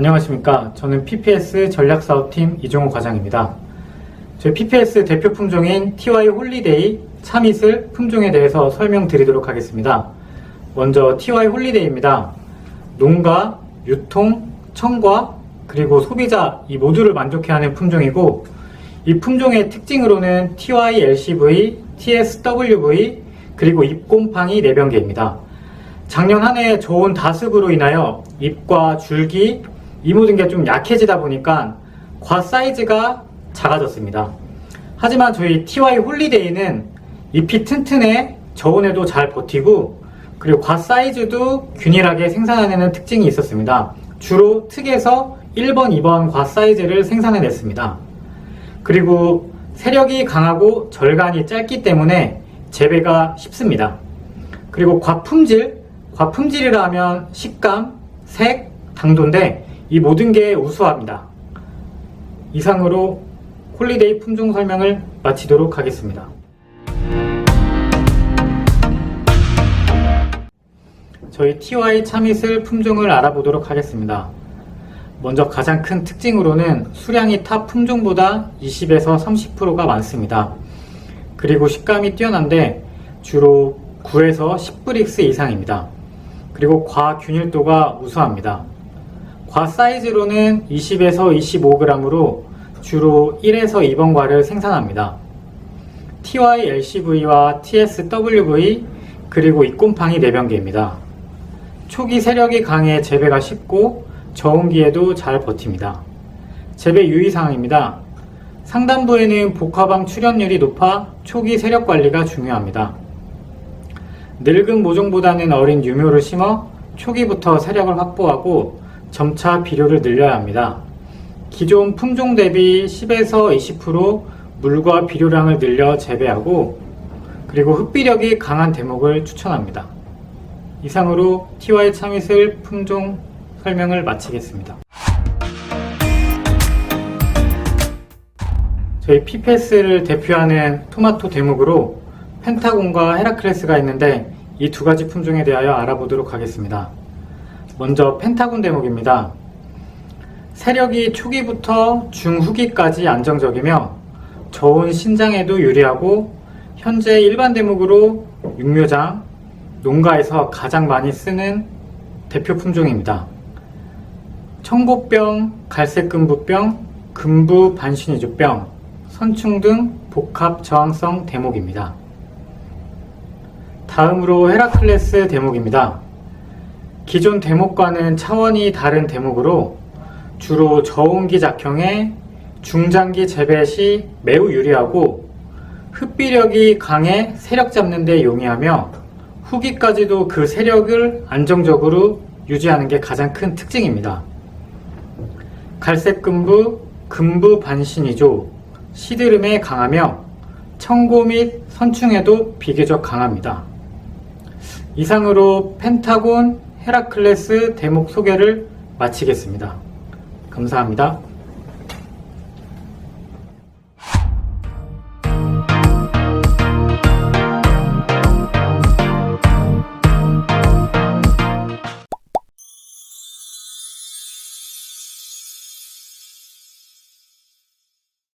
안녕하십니까. 저는 PPS 전략사업팀 이종호 과장입니다. 저희 PPS 대표 품종인 TY 홀리데이 참이슬 품종에 대해서 설명드리도록 하겠습니다. 먼저 TY 홀리데이입니다. 농가, 유통, 청과, 그리고 소비자 이 모두를 만족해하는 품종이고 이 품종의 특징으로는 TY LCV, TSWV, 그리고 잎곰팡이 내병개입니다. 작년 한 해 좋은 다습으로 인하여 잎과 줄기 이 모든 게 좀 약해지다 보니까 과 사이즈가 작아졌습니다. 하지만 저희 TY 홀리데이는 잎이 튼튼해 저온에도 잘 버티고 그리고 과 사이즈도 균일하게 생산해내는 특징이 있었습니다. 주로 특에서 1번, 2번 과 사이즈를 생산해냈습니다. 그리고 세력이 강하고 절간이 짧기 때문에 재배가 쉽습니다. 그리고 과 품질, 과 품질이라 하면 식감, 색, 당도인데 이 모든 게 우수합니다. 이상으로 홀리데이 품종 설명을 마치도록 하겠습니다. 저희 TY 참이슬 품종을 알아보도록 하겠습니다. 먼저 가장 큰 특징으로는 수량이 타 품종보다 20에서 30%가 많습니다. 그리고 식감이 뛰어난데 주로 9에서 10브릭스 이상입니다. 그리고 과 균일도가 우수합니다. 과 사이즈로는 20에서 25g으로 주로 1에서 2번 과를 생산합니다. TY LCV와 TSWV 그리고 잎곰팡이 내병개입니다. 초기 세력이 강해 재배가 쉽고 저온기에도 잘 버팁니다. 재배 유의사항입니다. 상단부에는 복화방 출현율이 높아 초기 세력 관리가 중요합니다. 늙은 모종보다는 어린 유묘를 심어 초기부터 세력을 확보하고 점차 비료를 늘려야 합니다. 기존 품종 대비 10에서 20% 물과 비료량을 늘려 재배하고 그리고 흡비력이 강한 대목을 추천합니다. 이상으로 TY 참이슬 품종 설명을 마치겠습니다. 저희 피페스를 대표하는 토마토 대목으로 펜타곤과 헤라클레스가 있는데 이 두 가지 품종에 대하여 알아보도록 하겠습니다. 먼저 펜타곤 대목입니다. 세력이 초기부터 중후기까지 안정적이며 저온 신장에도 유리하고 현재 일반 대목으로 육묘장, 농가에서 가장 많이 쓰는 대표 품종입니다. 청고병, 갈색금부병, 금부 반신이주병, 선충 등 복합 저항성 대목입니다. 다음으로 헤라클레스 대목입니다. 기존 대목과는 차원이 다른 대목으로 주로 저온기 작형에 중장기 재배 시 매우 유리하고 흡비력이 강해 세력 잡는 데 용이하며 후기까지도 그 세력을 안정적으로 유지하는 게 가장 큰 특징입니다. 갈색 금부, 금부 반신이조, 시드름에 강하며 청고 및 선충에도 비교적 강합니다. 이상으로 펜타곤 헤라클레스 대목 소개를 마치겠습니다. 감사합니다.